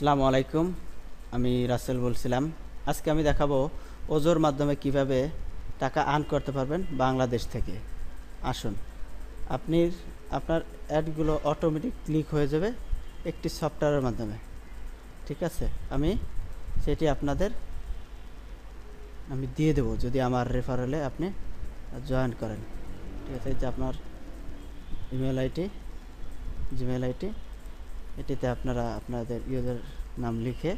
আসসালামু আলাইকুম। আমি রাসেল বলছিলাম। আজকে আমি দেখাবো ওজোর মাধ্যমে কীভাবে টাকা আর্ন করতে পারবেন বাংলাদেশ থেকে। আসুন। আপনি আপনার অ্যাডগুলো অটোমেটিক ক্লিক হয়ে যাবে একটি সফটওয়্যারের মাধ্যমে। ঠিক আছে? আমি সেটি আপনাদের, আমি দিয়ে দেবো যদি আমার রেফারেলে আপনি জয়েন করেন। ঠিক আছে? যে আপনার ইমেল আইটি জিমেল আইটি এটিতে আপনারা আপনাদের ইউজার নাম লিখে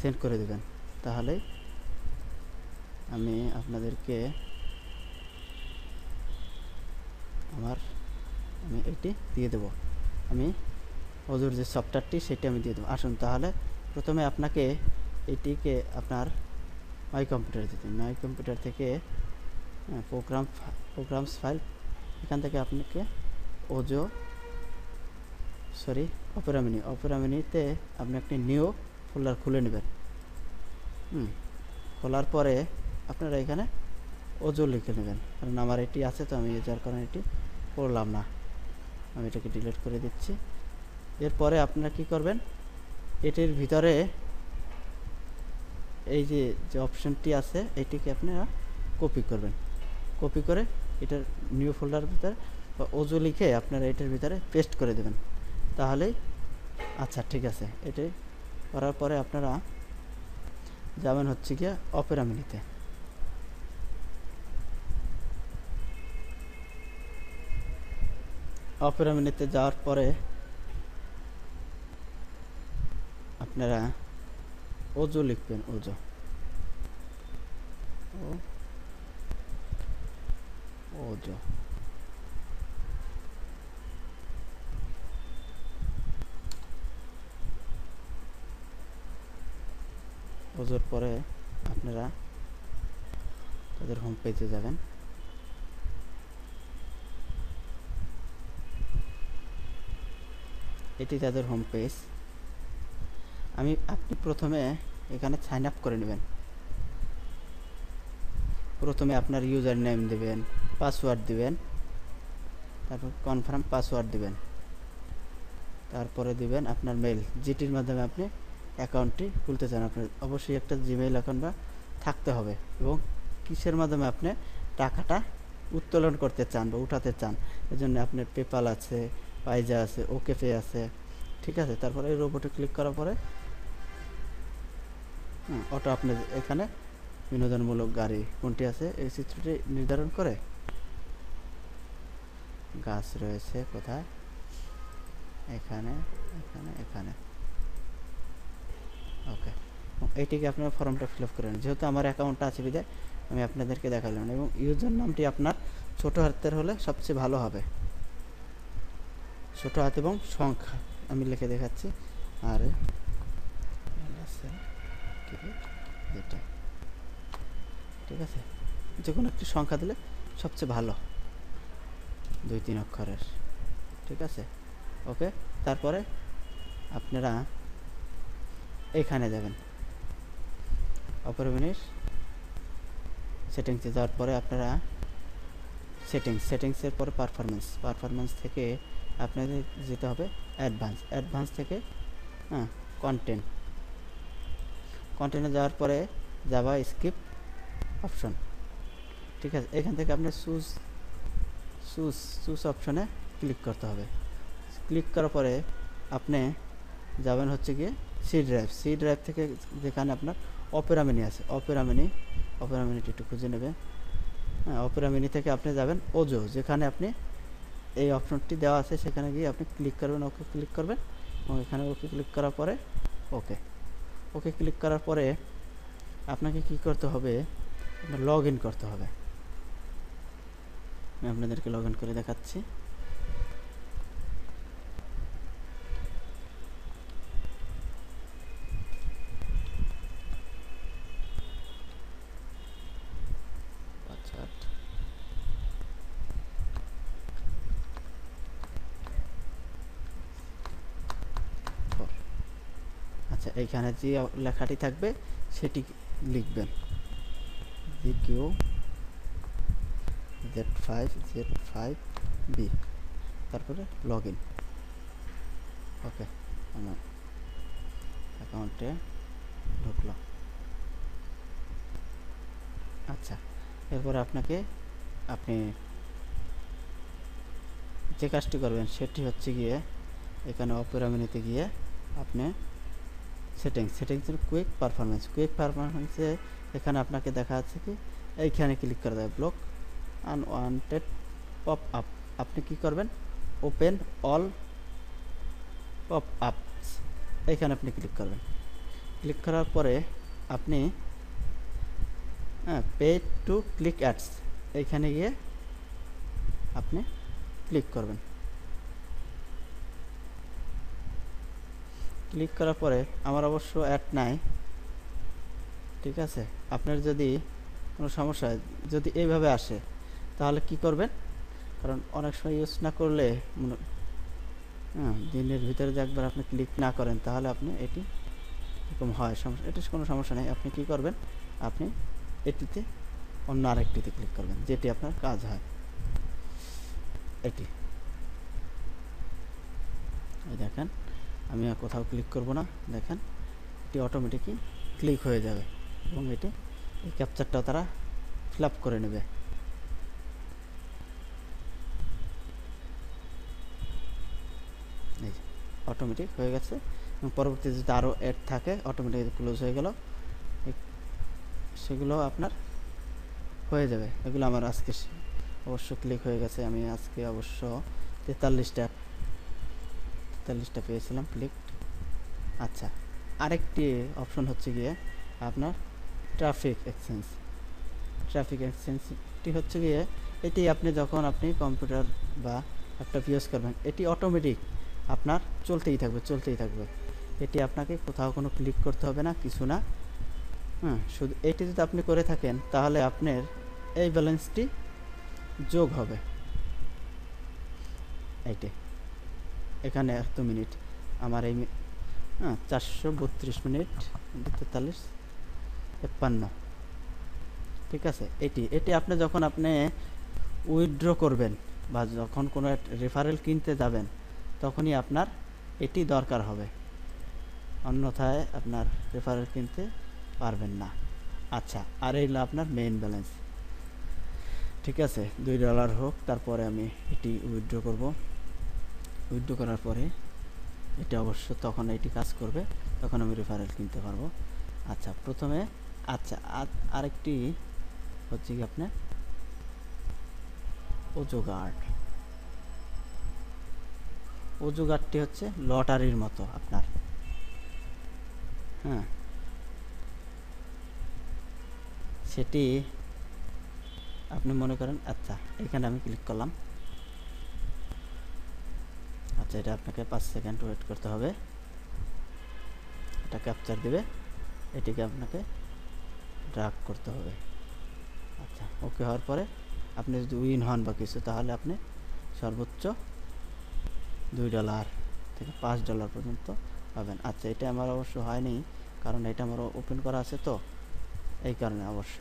সেন্ড করে দেবেন। তাহলে আমি আপনাদেরকে আমার, আমি এটি দিয়ে দেব। আমি ওজোর যে সফটওয়্যারটি সেটি আমি দিয়ে দেবো। আসুন তাহলে প্রথমে আপনাকে এটিকে আপনার মাই কম্পিউটার দিতে মাই কম্পিউটার থেকে প্রোগ্রাম প্রোগ্রামস ফাইল এখান থেকে আপনাকে ওজো সরি অপেরা মিনি আপনি একটি নিউ ফোল্ডার খুলে নেবেন। হুম, খোলার পরে আপনারা এখানে ওজো লিখে নেবেন। কারণ আমার এটি আছে, তো আমি যার কারণে এটি করলাম না। আমি এটাকে ডিলিট করে দিচ্ছি। এরপরে আপনারা কি করবেন? এটির ভিতরে এই যে যে অপশনটি আছে, এটিকে আপনারা কপি করবেন। কপি করে এটার নিউ ফোল্ডার ভিতরে বা ওজো লিখে আপনারা এটার ভিতরে পেস্ট করে দেবেন। তাহলেই আচ্ছা ঠিক আছে। এটি করার পরে আপনারা যাবেন হচ্ছে গিয়ে অপেরা মিনিতে অপেরা মিনিতে যাওয়ার পরে আপনারা ওজো লিখবেন ওজো ওজো ওজোর পরে আপনারা তাদের হোম পেজে যাবেন। এটি তাদের হোম পেজ আমি, আপনি প্রথমে এখানে সাইন আপ করে নেবেন। প্রথমে আপনার ইউজার নেম দেবেন পাসওয়ার্ড দিবেন, তারপর কনফার্ম পাসওয়ার্ড দিবেন। তারপরে দিবেন আপনার মেল যেটির মাধ্যমে আপনি অ্যাকাউন্টটি খুলতে চান আপনার, অবশ্যই একটা জিমেইল অ্যাকাউন্ট বা থাকতে হবে এবং কিসের মাধ্যমে আপনি টাকাটা উত্তোলন করতে চান বা উঠাতে চান। এজন্য আপনার পেপাল আছে পাইজা আছে ওকে পে আছে, ঠিক আছে? তারপরে এই রোবটে ক্লিক করার পরে অটো আপনি এখানে বিনোদনমূলক গাড়ি কোনটি আছে? এই চিত্রটি নির্ধারণ করে গাছ রয়েছে কোথায়? এখানে এখানে এখানে। ওকে এইটিকে আপনার ফর্মটা ফিল আপ করে নেন। যেহেতু আমার অ্যাকাউন্টটা আছে বিদায় আমি আপনাদেরকে দেখালাম। এবং ইউজার নামটি আপনার ছোট হাতের হলে সবচেয়ে ভালো হবে। ছোট হাত এবং সংখ্যা আমি লিখে দেখাচ্ছি। আর ঠিক আছে? যে কোনো একটি সংখ্যা দিলে সবচেয়ে ভালো। দুই, তিন অক্ষরের। ঠিক আছে? ওকে তারপরে আপনারা এইখানে যাবেন। অপর মিনিট সেটিংসে যাওয়ার পরে আপনারা সেটিংস, সেটিংসের পরে পারফরমেন্স পারফরমেন্স থেকে আপনাদের যেতে হবে অ্যাডভান্স অ্যাডভান্স থেকে হ্যাঁ কন্টেন্ট কন্টেন্টে যাওয়ার পরে যাবা স্কিপ অপশন ঠিক আছে, এখান থেকে আপনি সুজ সুজ সুজ অপশনে ক্লিক করতে হবে। ক্লিক করার পরে আপনি যাবেন হচ্ছে গিয়ে সি ড্রাইভ সি ড্রাইভ থেকে যেখানে আপনার অপেরা মিনি আছে, অপেরা মিনি, অপেরা মিনিটি একটু খুঁজে নেবে হ্যাঁ অপেরা মিনি থেকে আপনি যাবেন ওজো, যেখানে আপনি এই অপশনটি দেওয়া আছে, সেখানে গিয়ে আপনি ক্লিক করবেন, ওকে ক্লিক করবেন, এবং এখানে ওকে ক্লিক করার পরে, ওকে ওকে ক্লিক করার পরে আপনাকে কি করতে হবে? লগ ইন করতে হবে। আমি আপনাদেরকে লগ ইন করে দেখাচ্ছি। আচ্ছা এইখানে যে লেখাটি থাকবে, সেটি লিখবেন। G Q Z five Z five B তারপরে লগ ইন ওকে, আমার অ্যাকাউন্টে ঢুকলো। আচ্ছা এরপরে আপনাকে, আপনি যে কাজটি করবেন, সেটি হচ্ছে গিয়ে, এখানে অপেরা মেনুতে গিয়ে, আপনি সেটিংস সেটিংসের কুইক পারফরমেন্স কুইক পারফরমেন্সে এখানে আপনাকে দেখা যাচ্ছে কি, এইখানে ক্লিক করে দেয় ব্লক আনওয়ান্টেড পপ আপ আপনি কি করবেন? ওপেন অল পপ আপস এইখানে আপনি ক্লিক করবেন। ক্লিক করার পরে আপনি হ্যাঁ পে টু ক্লিক অ্যাডস এইখানে গিয়ে আপনি ক্লিক করবেন। ক্লিক করার পরে আমার অবশ্য অ্যাড নাই। ঠিক আছে? আপনার যদি কোনো সমস্যা যদি এইভাবে আসে, তাহলে কি করবেন? কারণ অনেক সময় ইউজ না করলে হ্যাঁ দিনের ভিতরে যে একবার আপনি ক্লিক না করেন, তাহলে আপনি এটি এরকম হয়। সমস্যা এটি কোনো সমস্যা নেই। আপনি কি করবেন? আপনি এটিতে অন্য আরেকটিতে ক্লিক করবেন, যেটি আপনার কাজ হয়। এটি। দেখেন। আমি আর কোথাও ক্লিক করব না, দেখেন, এটি অটোমেটিকই ক্লিক হয়ে যাবে এবং এটি, এই ক্যাপচারটাও তারা ফিল করে নেবে। এই অটোমেটিক হয়ে গেছে এবং পরবর্তীতে যদি আরও অ্যাড থাকে অটোমেটিক ক্লোজ হয়ে গেল সেগুলো আপনার হয়ে যাবে। এগুলো আমার আজকে অবশ্য ক্লিক হয়ে গেছে, আমি আজকে অবশ্য তেতাল্লিশটা তেতাল্লিশটা পেয়েছিলাম ক্লিক আচ্ছা আরেকটি অপশন হচ্ছে গিয়ে আপনার ট্রাফিক এক্সচেঞ্জ ট্রাফিক এক্সচেঞ্জটি হচ্ছে গিয়ে, এটি আপনি যখন আপনি কম্পিউটার বা ল্যাপটপ ইউজ করবেন, এটি অটোমেটিক আপনার চলতেই থাকবে চলতেই থাকবে। এটি আপনাকে কোথাও কোনো ক্লিক করতে হবে না, কিছু না। হ্যাঁ শুধু এটি যদি আপনি করে থাকেন, তাহলে আপনার এই ব্যালেন্সটি যোগ হবে। এইটি এখানে এত মিনিট। আমার এই হ্যাঁ চারশো বত্রিশ মিনিট, তেতাল্লিশ, তেপ্পান্ন। ঠিক আছে? এটি এটি আপনি যখন আপনি উইথড্র করবেন বা যখন কোনো রেফারেল কিনতে যাবেন, তখনই আপনার এটি দরকার হবে। অন্যথায় আপনার রেফারেল কিনতে পারবেন না। আচ্ছা আর এই আপনার মেইন ব্যালেন্স ঠিক আছে? দুই ডলার হোক, তারপরে আমি এটি উইথড্র করব। উইথড্র করার পরে এটা অবশ্য তখন এটি কাজ করবে, তখন আমি রেফারেল কিনতে পারব। আচ্ছা প্রথমে আচ্ছা আর- আরেকটি হচ্ছে কি আপনার? ওজো গার্ড। ওজো গার্ডটি হচ্ছে লটারির মতো আপনার। হ্যাঁ। সেটি আপনি মনে করেন আচ্ছা এখানে আমি ক্লিক করলাম। আচ্ছা এটা আপনাকে পাঁচ সেকেন্ড ওয়েট করতে হবে। এটা ক্যাপচার দিবে। এটিকে আপনাকে ড্রাগ করতে হবে। আচ্ছা ওকে হওয়ার পরে আপনি যদি উইন হন বা কিছু, তাহলে আপনি সর্বোচ্চ দুই ডলার থেকে পাঁচ ডলার পর্যন্ত পাবেন। আচ্ছা এটা আমার অবশ্য হয়নি, কারণ এটা আমার ওপেন করা আছে তো, এই কারণে অবশ্য।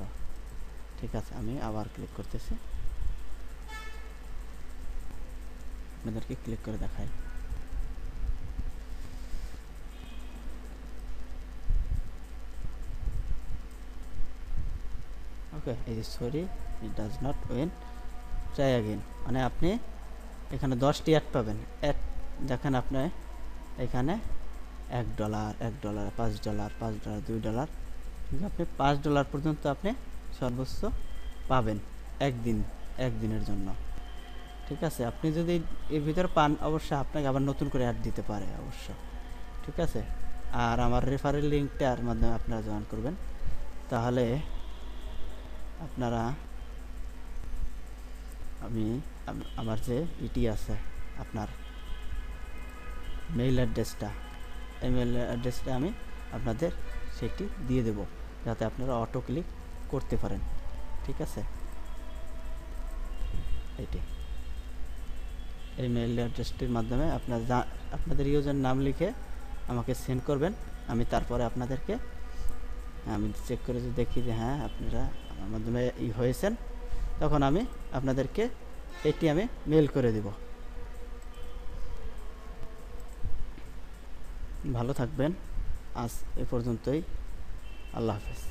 ঠিক আছে, আমি আবার ক্লিক করতেছি। আপনাদেরকে ক্লিক করে দেখাই। ওকে এই যে sorry it does not win try again মানে আপনি এখানে দশটি অ্যাড পাবেন। অ্যাড দেখেন আপনি, এখানে এক ডলার এক ডলার পাঁচ ডলার পাঁচ ডলার দুই ডলার কিন্তু আপনি পাঁচ ডলার পর্যন্ত আপনি সর্বোচ্চ পাবেন একদিন, একদিনের জন্য। ঠিক আছে? আপনি যদি এর ভিতরে পান, অবশ্যই আপনাকে আবার নতুন করে অ্যাড দিতে পারে অবশ্য ঠিক আছে? আর আমার রেফারেল লিঙ্কটার মাধ্যমে আপনারা জয়েন করবেন। তাহলে আপনারা, আমি আমার যে ইটি আছে, আপনার মেইল অ্যাড্রেসটা এই মেইল অ্যাড্রেসটা আমি আপনাদের সেটি দিয়ে দেব, যাতে আপনারা অটো ক্লিক করতে পারেন। ঠিক আছে? এই মেইল অ্যাড্রেসটির মাধ্যমে আপনার যা, আপনাদের ইউজার নাম লিখে আমাকে সেন্ড করবেন। আমি তারপরে আপনাদেরকে, আমি চেক করে যদি দেখি যে হ্যাঁ আপনারা আমার মাধ্যমে ই হয়েছেন, তখন আমি আপনাদেরকে এটি আমি মেল করে দিব। ভালো থাকবেন। আজ এ পর্যন্তই। আল্লাহ হাফেজ।